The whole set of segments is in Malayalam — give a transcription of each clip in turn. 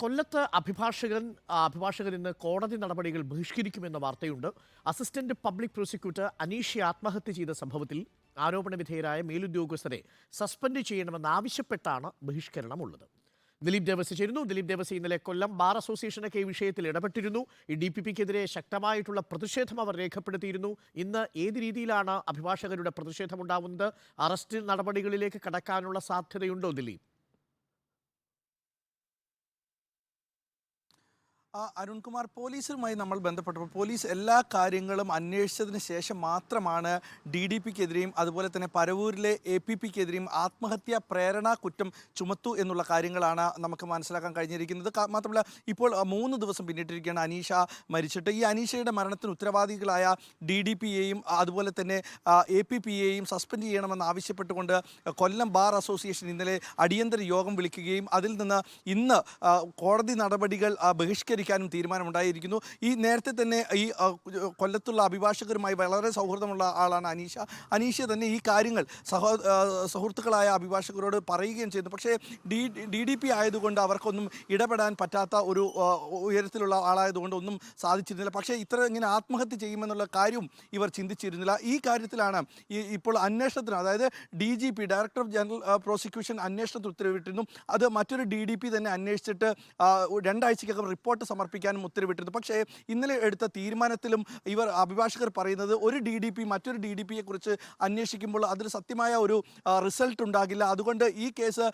കൊല്ലത്ത് അഭിഭാഷകൻ അഭിഭാഷകൻ ഇന്ന് കോടതി നടപടികൾ ബഹിഷ്കരിക്കുമെന്ന വാർത്തയുണ്ട്. അസിസ്റ്റന്റ് പബ്ലിക് പ്രോസിക്യൂട്ടർ അനീഷ ആത്മഹത്യ ചെയ്ത സംഭവത്തിൽ ആരോപണ വിധേയരായ മേലുദ്യോഗസ്ഥരെ സസ്പെൻഡ് ചെയ്യണമെന്ന് ചെയ്യണമെന്നാവശ്യപ്പെട്ടാണ് ബഹിഷ്കരണമുള്ളത്. ദിലീപ് ദേവസി ചേരുന്നു. ദിലീപ് ദേവസി ഇന്നലെ കൊല്ലം ബാർ അസോസിയേഷനൊക്കെ ഈ വിഷയത്തിൽ ഇടപെട്ടിരുന്നു. ഈ ഡി പി പിക്കെതിരെ ശക്തമായിട്ടുള്ള പ്രതിഷേധം അവർ രേഖപ്പെടുത്തിയിരുന്നു. ഇന്ന് ഏത് രീതിയിലാണ് അഭിഭാഷകരുടെ പ്രതിഷേധമുണ്ടാവുന്നത് അറസ്റ്റ് നടപടികളിലേക്ക് കടക്കാനുള്ള സാധ്യതയുണ്ടോ ദിലീപ്? അരുൺകുമാർ പോലീസുമായി നമ്മൾ ബന്ധപ്പെട്ടപ്പോൾ പോലീസ് എല്ലാ കാര്യങ്ങളും അന്വേഷിച്ചതിന് ശേഷം മാത്രമാണ് ഡി ഡി പിക്കെതിരെയും അതുപോലെ തന്നെ പരവൂരിലെ എ പി പിക്കെതിരെയും ആത്മഹത്യാ പ്രേരണ കുറ്റം ചുമത്തു എന്നുള്ള കാര്യങ്ങളാണ് നമുക്ക് മനസ്സിലാക്കാൻ കഴിഞ്ഞിരിക്കുന്നത്. മാത്രമല്ല ഇപ്പോൾ മൂന്ന് ദിവസം പിന്നിട്ടിരിക്കുകയാണ് അനീഷ മരിച്ചിട്ട്. ഈ അനീഷയുടെ മരണത്തിന് ഉത്തരവാദികളായ ഡി ഡി പിയെയും അതുപോലെ തന്നെ എ പി പിയെയും സസ്പെൻഡ് ചെയ്യണമെന്ന് ആവശ്യപ്പെട്ടുകൊണ്ട് കൊല്ലം ബാർ അസോസിയേഷൻ ഇന്നലെ അടിയന്തര യോഗം വിളിക്കുകയും അതിൽ നിന്ന് ഇന്ന് കോടതി നടപടികൾ ആ, ബഹിഷ്കരിക്കാനും തീരുമാനമുണ്ടായിരിക്കുന്നു. ഈ നേരത്തെ തന്നെ ഈ കൊല്ലത്തുള്ള അഭിഭാഷകരുമായി വളരെ സൗഹൃദമുള്ള ആളാണ് അനീഷ. അനീഷ തന്നെ ഈ കാര്യങ്ങൾ സഹോ സുഹൃത്തുക്കളായ അഭിഭാഷകരോട് പറയുകയും ചെയ്തു പക്ഷേ ഡി ഡി പി ആയതുകൊണ്ട് അവർക്കൊന്നും ഇടപെടാൻ പറ്റാത്ത ഒരു ഉയരത്തിലുള്ള ആളായതുകൊണ്ട് ഒന്നും സാധിച്ചിരുന്നില്ല. പക്ഷേ ഇത്ര ഇങ്ങനെ ആത്മഹത്യ ചെയ്യുമെന്നുള്ള കാര്യവും ഇവർ ചിന്തിച്ചിരുന്നില്ല. ഈ കാര്യത്തിലാണ് ഇപ്പോൾ അന്വേഷണത്തിന് അതായത് D G P director general prosecution അന്വേഷണത്തിന് ഉത്തരവിട്ടിരുന്നു. അത് മറ്റൊരു ഡി ഡി പി തന്നെ അന്വേഷിച്ചിട്ട് രണ്ടാഴ്ചക്കകം റിപ്പോർട്ട് സമർപ്പിക്കാനും ഉത്തരവിട്ടിരുന്നു. പക്ഷേ ഇന്നലെ എടുത്ത തീരുമാനത്തിലും ഇവർ അഭിഭാഷകർ പറയുന്നത് ഒരു ഡി ഡി പി മറ്റൊരു ഡി ഡി പിയെ കുറിച്ച് അന്വേഷിക്കുമ്പോൾ അതിന് സത്യമായ ഒരു റിസൾട്ട് ഉണ്ടാകില്ല. അതുകൊണ്ട് ഈ കേസ്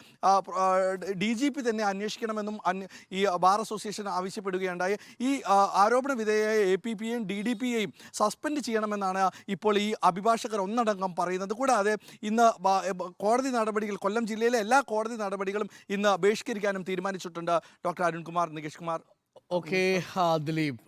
ഡി ജി പി തന്നെ അന്വേഷിക്കണമെന്നും ഈ ബാർ അസോസിയേഷൻ ആവശ്യപ്പെടുകയുണ്ടായി. ഈ ആരോപണ വിധേയയായ എ പി പിയെയും ഡി ഡി പിയെയും സസ്പെൻഡ് ചെയ്യണമെന്നാണ് ഇപ്പോൾ ഈ അഭിഭാഷകർ ഒന്നടങ്കം പറയുന്നത്. കൂടാതെ ഇന്ന് കോടതി നടപടികൾ കൊല്ലം ജില്ലയിലെ എല്ലാ കോടതി നടപടികളും ഇന്ന് ബഹിഷ്കരിക്കാനും തീരുമാനിച്ചിട്ടുണ്ട് ഡോക്ടർ അരുൺകുമാർ നികേഷ് കുമാർ. ഓക്കെ ദിലീപ്.